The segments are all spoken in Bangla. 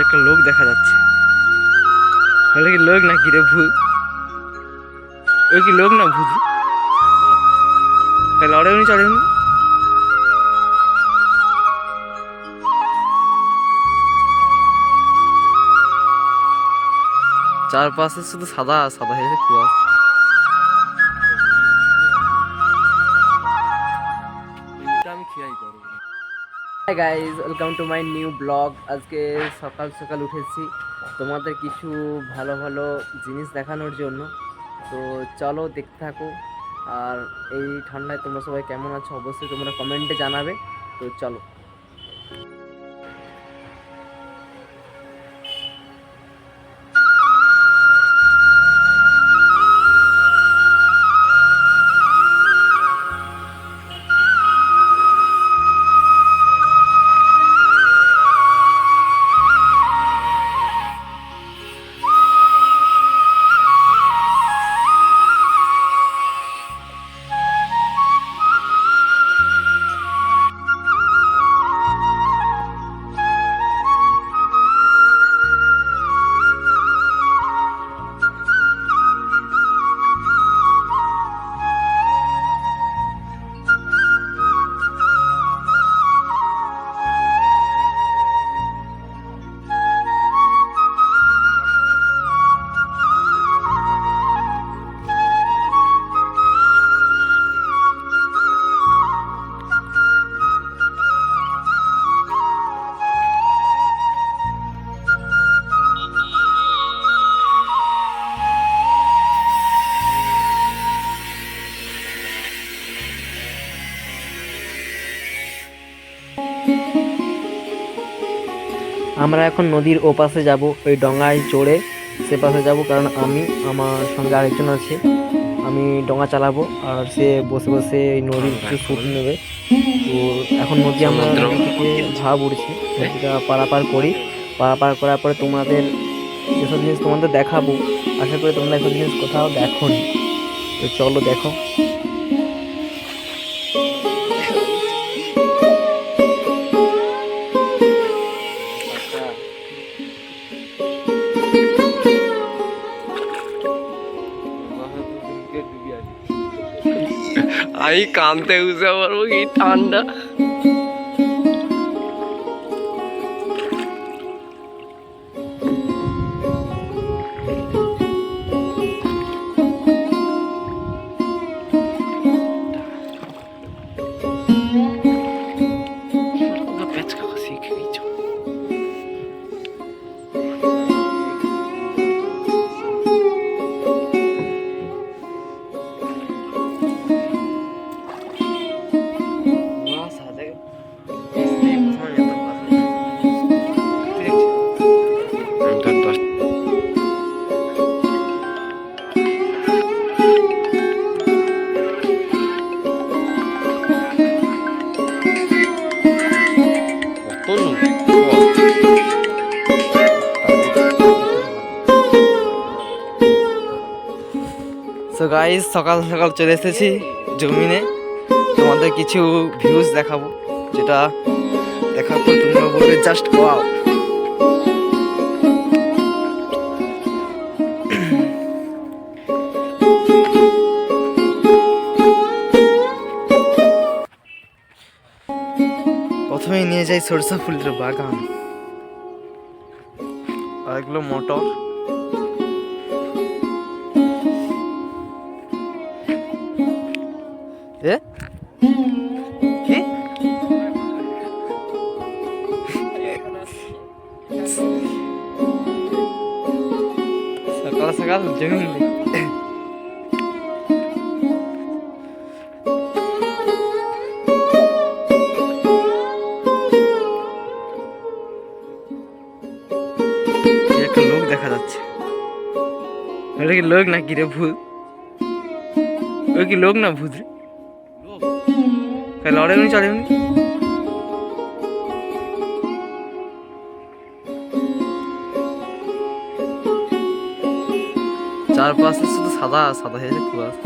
একটা লোক দেখা যাচ্ছে। বলে কি লোক না কি রে ভূত? ওই কি লোক না ভূত? তাহলে লড়ে চড়ে উনি। চারপাশে শুধু সাদা সাদা হয়েছে কুয়াশা। Guys welcome to my new vlog আজকে সকাল সকাল উঠেছি। তোমাদের কিছু ভালো ভালো জিনিস দেখানোর জন্য। তো চলো দেখতে থাকো। আর এই ঠান্ডায় তোমরা সবাই কেমন আছো অবশ্যই তোমরা কমেন্টে জানাবে। তো চলো। আমরা এখন নদীর ওপাশে যাব ওই ডঙ্গায় চড়ে সে পাশে যাব কারণ আমি আমার সঙ্গে আরেকজন আছে। আমি ডঙ্গা চালাবো আর সে বসে বসে এই নদীর কিছু শ্যুট নেবে। তো এখন নদী আমরা থেকে ঝাঁপ উঠছি নদীটা পারাপার করি। পারাপার করার পরে তোমাদের এসব জিনিস তোমাদের দেখাবো। আশা করি তোমরা এসব জিনিস কোথাও দেখো তো চলো দেখো। আমি কানতে উঠে পারব কি ঠান্ডা। সো গাইজ সকাল সকাল চলে এসেছি জমিনে। তোমাদের কিছু ভিউজ দেখাবো, যেটা দেখার পর তোমরা বলবে জাস্ট ওয়াও নিয়ে সরষা ফুলের বাগান। আর এগুলো মটর। এ? কি? সকাল সকাল জমি দেখা যাচ্ছে। ওটা কি লোক না কি রে ভূত? ওই কি লোক না ভূত রে? লড়ে উনি চড়ে চারপাশে শুধু সাদা সাদা হয়েছে কুয়াশা।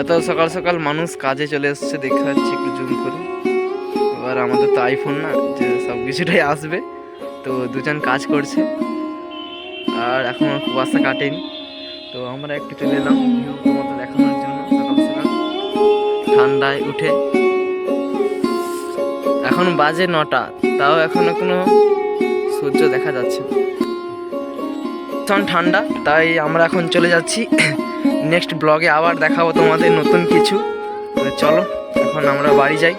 এত সকাল সকাল মানুষ কাজে চলে এসছে দেখা যাচ্ছে একটু জুম করে। এবার আমাদের তো আইফোন না, যে সব কিছুটাই আসবে। তো দুজন কাজ করছে। আর এখনও কুয়াশা কাটেনি। তো আমরা একটু চলে এলাম তোমাদের দেখানোর জন্য ঠান্ডায় উঠে। এখন বাজে নটা, তাও এখনও কোনো সূর্য দেখা যাচ্ছে। ভীষণ ঠান্ডা, তাই আমরা এখন চলে যাচ্ছি। নেক্সট ব্লগে আবার দেখাবো তোমাদের নতুন কিছু। তো চলো, এখন আমরা বাড়ি যাই।